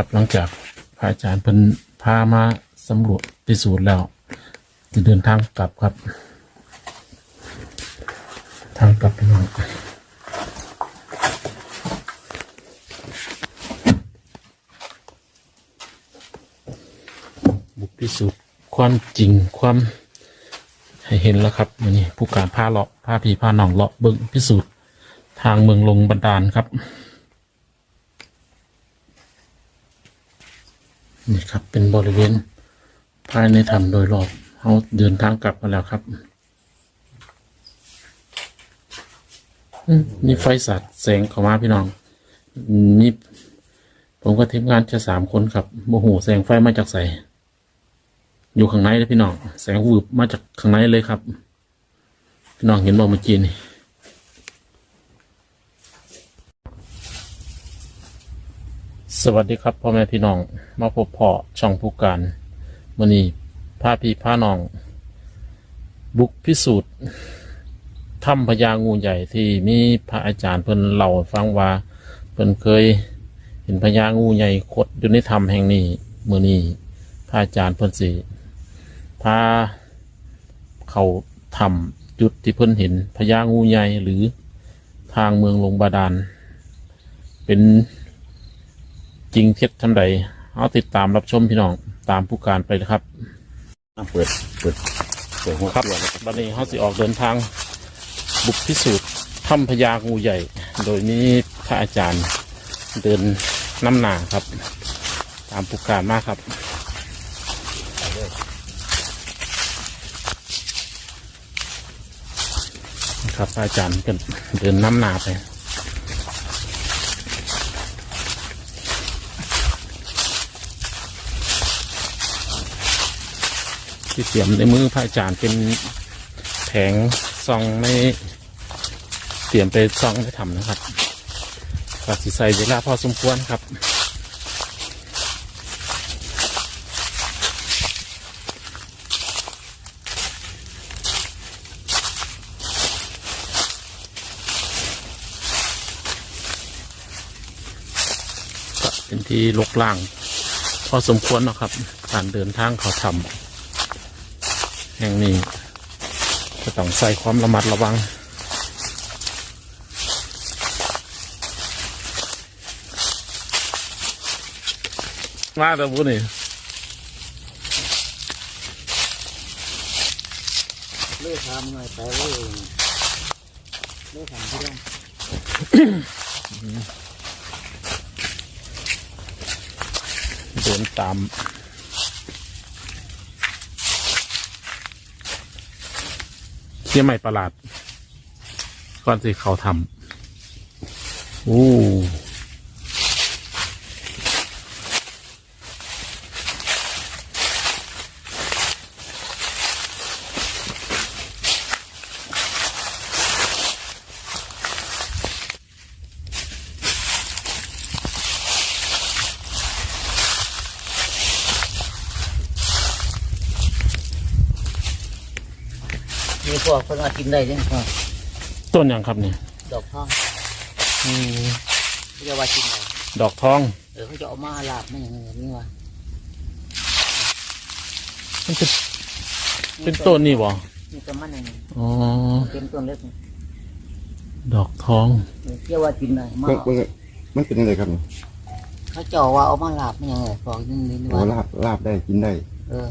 ครับ หลังจากพระอาจารย์เพิ่นพามาสำรวจพิสูจน์แล้วจะเดินทางกลับครับ ทางกลับพี่น้องบุกพิสูจน์ความจริงความให้เห็นแล้วครับวันนี้ผู้การพาเลาะพาพี่พาหนองเลาะเบิ่งพิสูจน์ทางเมืองลงบันดาลครับ นี่ครับเป็นบริเวณภายในถ้ำโดยรอบเขาเดินทางกลับมาแล้วครับมีไฟสัตว์แสงเข้ามาพี่น้องอืมมีผมก็ทีมงานจะสามคนครับโมโหแสงไฟมาจากใสอยู่ข้างในเลยพี่น้อง แสงวืบมาจากข้างในเลยครับ พี่น้องเห็นบอกเมื่อกี้นี่ สวัสดีครับพ่อแม่พี่น้องมาพบพ่อช่องผู้การมือนี้พาพี่พาน้อง บุกพิสูจน์ถ้ำพญางูใหญ่ที่มีพระอาจารย์เพิ่นเล่าฟังว่าเพิ่นเคย เห็นพญางูใหญ่คดอยู่ในถ้ำแห่งนี้มือนี้พระอาจารย์เพิ่นสิพาเขาถ้ำจุดที่เพิ่นเห็นพญางูใหญ่หรือทางเมืองลงบาดาลเป็น จริงเท็จทำใดเอาติดตามรับชมพี่น้องตามผู้การไปเลยครับอะเปิดเปิดเปิดหัวครับตัวนะครับวันนี้เขาสิออกเดินทาง บุกพิสูจน์ถ้ำพญางูใหญ่ โดยมีพระอาจารย์เดินน้ำหนาครับ ตามผู้การมากครับครับพระอาจารย์ก็เดินน้ำหนาไป ที่เตรียมในมือพระอาจารย์เป็นแผงซองในเตรียมไปซองไปทำนะครับก็สิใส่เวลาพอสมควรครับเป็นที่ลกล่าง พอสมควรนะครับ การเดินทางเขาทำ แห่งนี้จะต้องใส่ความระมัดระวัง มาแต่บุนี่เลิกทำไงไปเลิกเลิกทำที่เรื่องเดินตาม เที่ยใหม่ประหลาด ก่อนสิเขาทำอู้ พวกคนมากินได้เนี่ยพวกต้นอย่างครับเนี่ยดอกทองอืมเขาจะว่ากินอะไรดอกทองเออเขาจะเอามาลาบไม่อย่างเงี้ยนี่วะมันเป็นเป็นต้นนี่บ่มีต้นมันอย่างเงี้ยอ๋อเป็นต้นเล็กนี่ดอกทองเออเที่ยวว่ากินได้มามันมันมันเป็นอะไรครับเนี่ยเขาเจาว่าเอามาลาบไม่อย่างเงี้ยพวกนี่นี่โอ้ว่าลาบลาบได้กินได้ เออ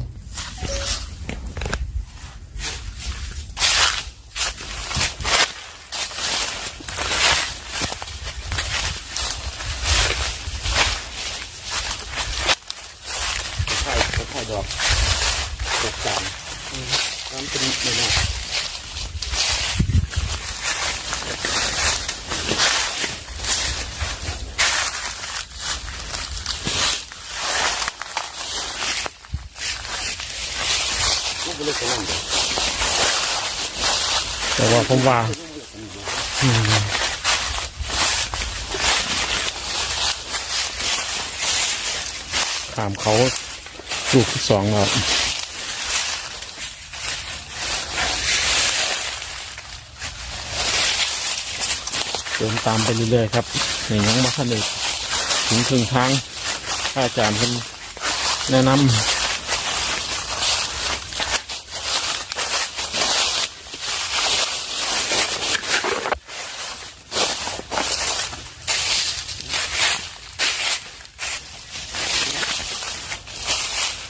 ใช่ใช่ดอกดอกจาน มันเป็นเนี่ยนะ ลูกเล็กขนาดนี้ แต่ว่าผมว่าขามเขาลูกที่สองแล้วเดินตามไปเรื่อยๆครับในยังมาขนึกถึงครึ่งทางอาจารย์เพิ่นแนะนำ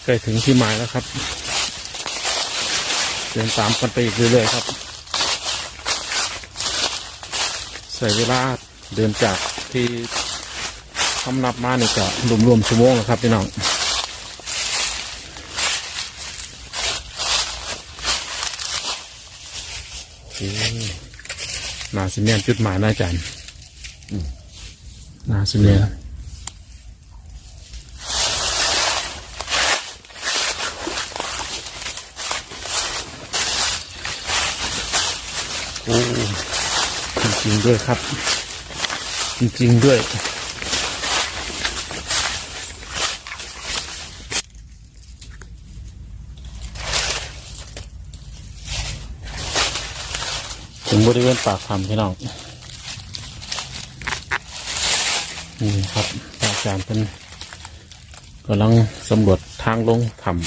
ล้ถึงที่หมายแล้วครับเดินตามกันไปอีกเรื่อยๆครับ ใส่เวลาเดินจากที่คำนับมานี่ก็รวมๆชั่วโมงแล้วครับ พี่น้องโอเคนาสิเนียนจุดหมายนะอาจารย์อืมนาสิเนียน อ้จริงๆด้วยครับ จริงๆด้วย ถึงบริเวณปากถ้ำพี่น้องนี่ครับอาจารย์เป็นกำลังสำรวจทางลงถ้ำ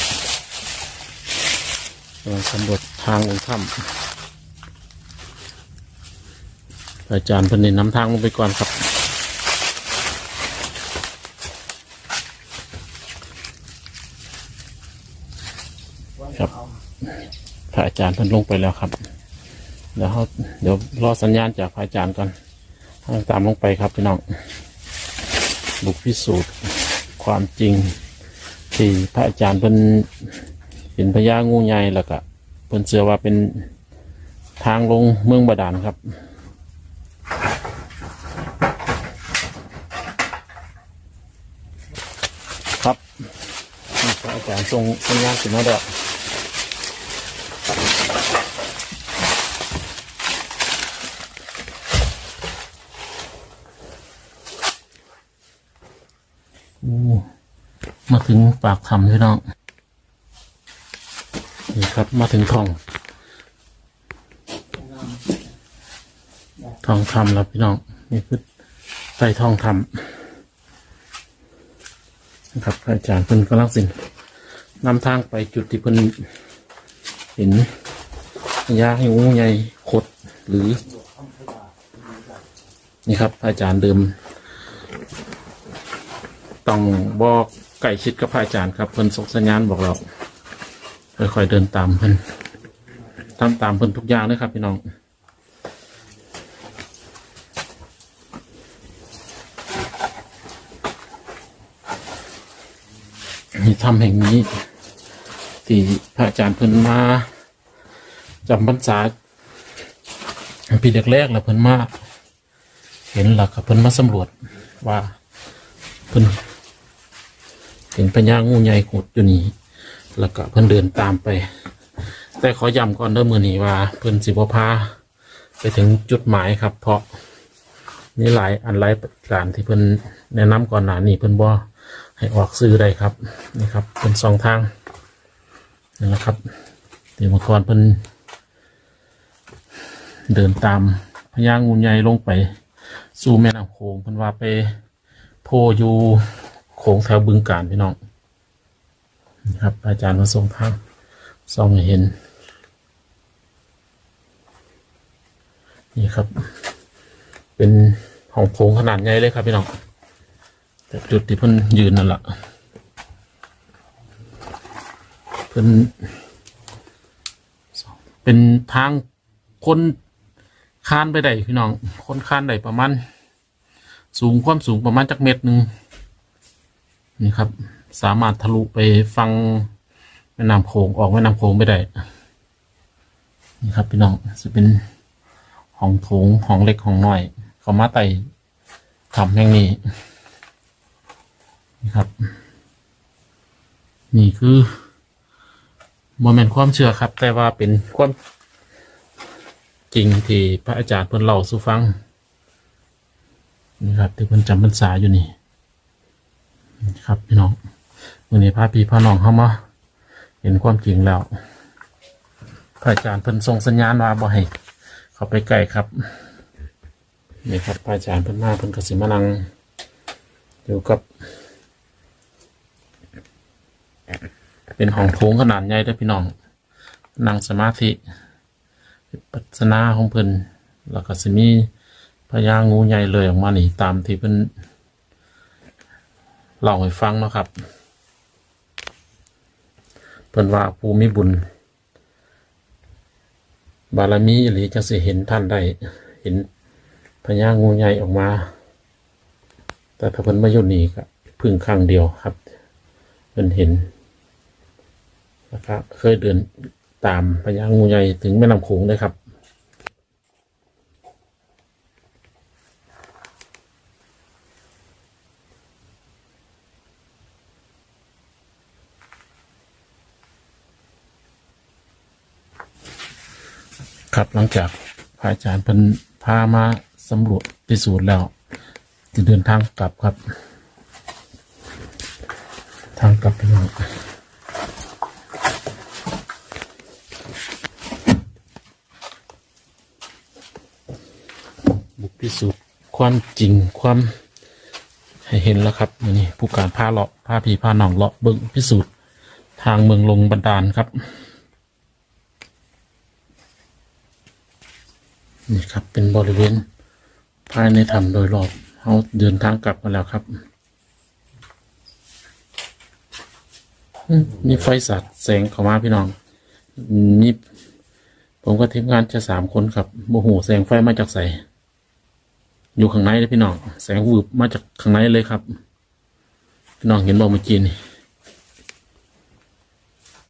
กำลังสำรวจทางลงถ้ำ อาจารย์เป็นน้นำทางลงไปก่อนครับ ครับพระอาจารย์เพิ่นลงไปแล้วครับ เดี๋ยวเขาเดี๋ยวรอสัญญาณจากพระอาจารย์ก่อนตามลงไปครับพี่น้องบุกพิสูจน์ความจริง ที่พระอาจารย์เป็นเป็นพญางูใหญ่แล้วก็เพิ่นเชื่อว่าเป็นทางลงเมืองบาดาลครับ ครับอาจารย์ทรงสัญญาณสิมาแล้วโอ้มาถึงปากถ้ำพี่น้อง นี่ครับมาถึงทอง ทองคำแล้วพี่น้อง นี่คือใต้ทองคำ นะครับพระอาจารย์เพิ่นกำลังสินนำทางไปจุดที่เพิ่นเห็นยาห้งูใหญ่ขดหรือ นี่ครับอาจารย์เดิม ต้องบอกไก่ชิดกับพระอาจารย์ครับเพิ่นส่งสัญญาณบอกเราค่อยๆเดินตามเพิ่นทำตามเพิ่นทุกอย่างเลยครับพี่น้อง ถ้ำแห่งนี้ ที่พระอาจารย์เพิ่นมาจำพรรษาปีแรกๆแล้วเพิ่นมาเห็นหลักกับเพิ่นมาสำรวจว่าเพิ่นเห็นพญางูใหญ่ขดอยู่นี่แล้วก็เพิ่นเดินตามไป แต่ขอย้ำก่อนเด้อมือนี้ว่า เพิ่นสิบพาไปถึงจุดหมายครับ เพราะนี่หลายอันหลายการที่เพิ่นแนะนำก่อนหน้านี้เพิ่นบ่ ให้ออกซื้อได้ครับนี่ครับเป็นสองทางนี่แหละครับเดี๋ยวมาก่อนเพิ่นเดินตามพญางูใหญ่ลงไป สู่แม่น้ำโขงเพิ่นว่าไปโพอยู่โขงแถวบึงการพี่น้องนี่ครับ อาจารย์มาส่งทางส่องเห็น นี่ครับ เป็นห้องโถงขนาดใหญ่เลยครับพี่น้อง จุดที่เพิ่นยืนนั่นแหละเพิ่นเป็นทางคนคานไปได้พี่น้อง คนคานได้ประมาณสูงความสูงประมาณจักเม็ดหนึ่งนี่ครับ สามารถทะลุไปฟังแม่น้ำโขงออกแม่น้ำโขงไปได้นี่ครับพี่น้องจะเป็นห้องโถงห้องเล็กห้องน้อย เขามาไต่ทำอย่างนี้ นี่ครับ นี่คือโมเมนต์ความเชื่อครับ แต่ว่าเป็นความจริงที่พระอาจารย์เพิ่นเล่าสู่ฟังนี่ครับที่เพิ่นจำพรรษาอยู่นี่ครับพี่น้องวันนี้พาพี่พาน้องเข้ามาเห็นความจริงแล้ว พระอาจารย์เพิ่นส่งสัญญาณว่าบ่ให้เขาไปใกลครับนี่ครับพระอาจารย์เพิ่นมาเพิ่นกสิมานังอยู่กับ เป็นห้องโถงขนาดใหญ่ด้อพี่น้อง นั่งสมาธิปัสนาของเพิ่นแล้วก็สิมีพญางูใหญ่เลยออกมานี่ตามที่เพิ่นเล่าให้ฟังนะครับ เพิ่นว่าผู้มีบุญ บารมีหรือจะสิเห็นท่านได้ เห็นพญางูใหญ่ออกมา แต่ถ้าเพิ่นมาอยู่นี่ก็พึ่งครั้งเดียวครับ เพิ่นเห็น นะครับ เคยเดินตามพญางูใหญ่ถึงแม่น้ำโขงเลยครับครับหลังจากพระอาจารย์เป็นพามาสำรวจพิสูจน์แล้วจะเดินทางกลับครับ ทางกลับไปน้องบุกพิ สูจน์ความจริงความ ให้เห็นแล้วครับนนี้ผู้การพาเลาะพาพี่พาหนองเลาะเบิ้งพิสูจน์ทางเมืองลงบันดาลครับ นี่ครับเป็นบริเวณภายในถ้ำโดยรอบเขาเดินทางกลับมาแล้วครับมีไฟสัดแสงเข้ามาพี่น้องอืมมีผมกับทีมงานจะสามคนครับโมโหแสงไฟมาจากใส อยู่ข้างในเลยพี่น้องแสงวืบมาจากข้างในเลยครับ พี่น้องเห็นบอกเมื่อกี้นี่